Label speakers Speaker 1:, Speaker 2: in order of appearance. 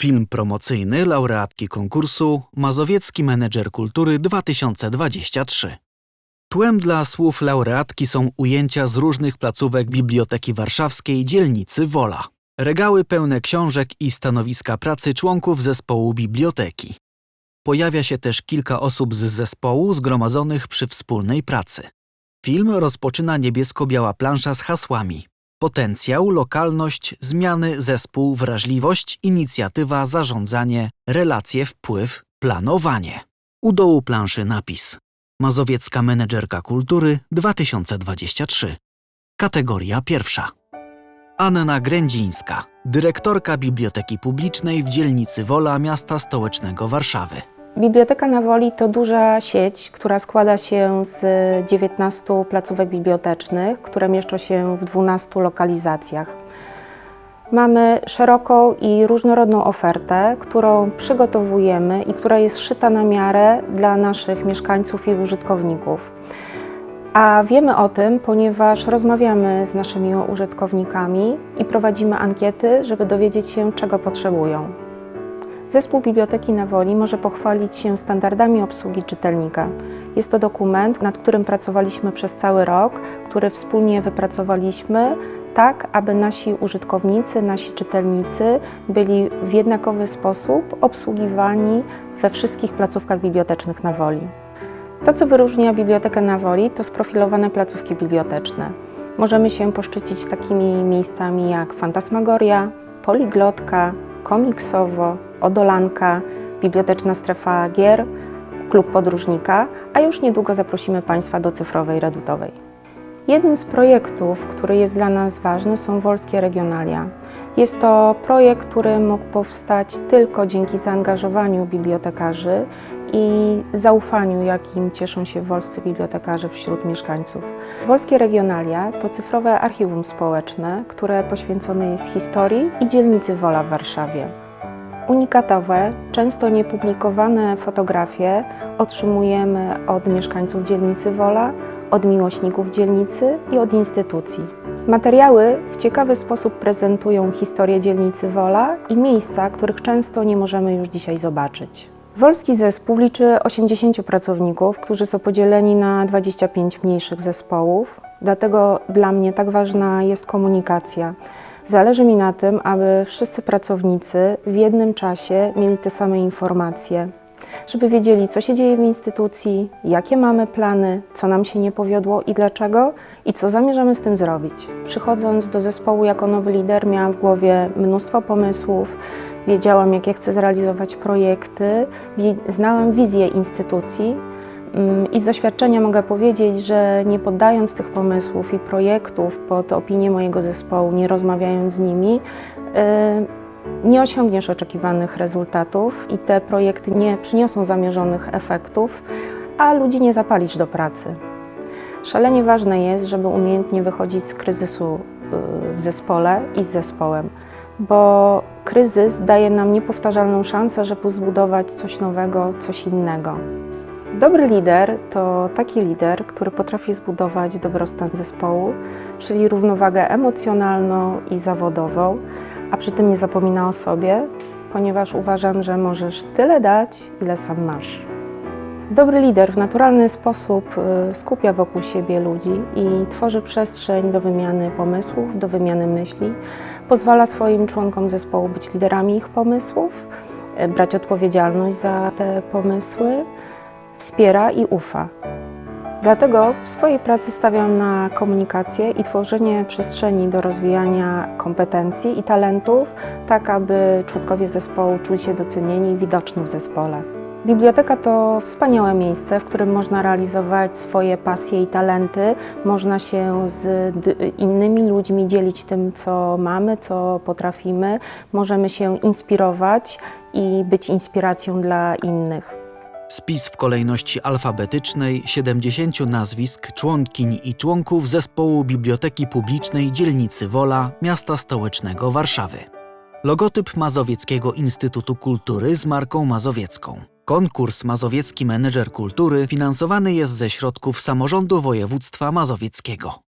Speaker 1: Film promocyjny laureatki konkursu Mazowiecki Menedżer Kultury 2023. Tłem dla słów laureatki są ujęcia z różnych placówek Biblioteki Warszawskiej dzielnicy Wola. Regały pełne książek i stanowiska pracy członków zespołu biblioteki. Pojawia się też kilka osób z zespołu zgromadzonych przy wspólnej pracy. Film rozpoczyna niebiesko-biała plansza z hasłami Potencjał, lokalność, zmiany, zespół, wrażliwość, inicjatywa, zarządzanie, relacje, wpływ, planowanie. U dołu planszy napis Mazowiecka Menedżerka Kultury 2023. Kategoria pierwsza. Anna Grędzińska, dyrektorka Biblioteki Publicznej w dzielnicy Wola miasta stołecznego Warszawy.
Speaker 2: Biblioteka na Woli to duża sieć, która składa się z 19 placówek bibliotecznych, które mieszczą się w 12 lokalizacjach. Mamy szeroką i różnorodną ofertę, którą przygotowujemy i która jest szyta na miarę dla naszych mieszkańców i użytkowników. A wiemy o tym, ponieważ rozmawiamy z naszymi użytkownikami i prowadzimy ankiety, żeby dowiedzieć się, czego potrzebują. Zespół Biblioteki na Woli może pochwalić się standardami obsługi czytelnika. Jest to dokument, nad którym pracowaliśmy przez cały rok, który wspólnie wypracowaliśmy, tak aby nasi użytkownicy, nasi czytelnicy byli w jednakowy sposób obsługiwani we wszystkich placówkach bibliotecznych na Woli. To, co wyróżnia Bibliotekę na Woli, to sprofilowane placówki biblioteczne. Możemy się poszczycić takimi miejscami jak Fantasmagoria, Poliglotka, Komiksowo, Odolanka, Biblioteczna Strefa Gier, Klub Podróżnika, a już niedługo zaprosimy Państwa do cyfrowej redutowej. Jednym z projektów, który jest dla nas ważny, są Wolskie Regionalia. Jest to projekt, który mógł powstać tylko dzięki zaangażowaniu bibliotekarzy i zaufaniu, jakim cieszą się wolscy bibliotekarze wśród mieszkańców. Wolskie Regionalia to cyfrowe archiwum społeczne, które poświęcone jest historii i dzielnicy Wola w Warszawie. Unikatowe, często niepublikowane fotografie otrzymujemy od mieszkańców dzielnicy Wola, od miłośników dzielnicy i od instytucji. Materiały w ciekawy sposób prezentują historię dzielnicy Wola i miejsca, których często nie możemy już dzisiaj zobaczyć. Wolski zespół liczy 80 pracowników, którzy są podzieleni na 25 mniejszych zespołów. Dlatego dla mnie tak ważna jest komunikacja. Zależy mi na tym, aby wszyscy pracownicy w jednym czasie mieli te same informacje, żeby wiedzieli, co się dzieje w instytucji, jakie mamy plany, co nam się nie powiodło i dlaczego, i co zamierzamy z tym zrobić. Przychodząc do zespołu jako nowy lider, miałam w głowie mnóstwo pomysłów, wiedziałam, jakie chcę zrealizować projekty, znałam wizję instytucji. Mm, I z doświadczenia mogę powiedzieć, że nie poddając tych pomysłów i projektów pod opinię mojego zespołu, nie rozmawiając z nimi, y, nie osiągniesz oczekiwanych rezultatów i te projekty nie przyniosą zamierzonych efektów, a ludzi nie zapalisz do pracy. Szalenie ważne jest, żeby umiejętnie wychodzić z kryzysu y, w zespole i z zespołem, bo kryzys daje nam niepowtarzalną szansę, żeby zbudować coś nowego, coś innego. Dobry lider to taki lider, który potrafi zbudować dobrostan zespołu, czyli równowagę emocjonalną i zawodową, a przy tym nie zapomina o sobie, ponieważ uważam, że możesz tyle dać, ile sam masz. Dobry lider w naturalny sposób y, skupia wokół siebie ludzi i tworzy przestrzeń do wymiany pomysłów, do wymiany myśli. Pozwala swoim członkom zespołu być liderami ich pomysłów, y, brać odpowiedzialność za te pomysły wspiera i ufa. Dlatego w swojej pracy stawiam na komunikację i tworzenie przestrzeni do rozwijania kompetencji i talentów, tak aby członkowie zespołu czuli się docenieni i widoczni w zespole. Biblioteka to wspaniałe miejsce, w którym można realizować swoje pasje i talenty, można się z innymi ludźmi dzielić tym, co mamy, co potrafimy, możemy się inspirować i być inspiracją dla innych.
Speaker 1: Spis w kolejności alfabetycznej 70 nazwisk członkiń i członków zespołu Biblioteki Publicznej dzielnicy Wola miasta stołecznego Warszawy. Logotyp Mazowieckiego Instytutu Kultury z marką mazowiecką. Konkurs Mazowiecki Menedżer Kultury finansowany jest ze środków samorządu województwa mazowieckiego.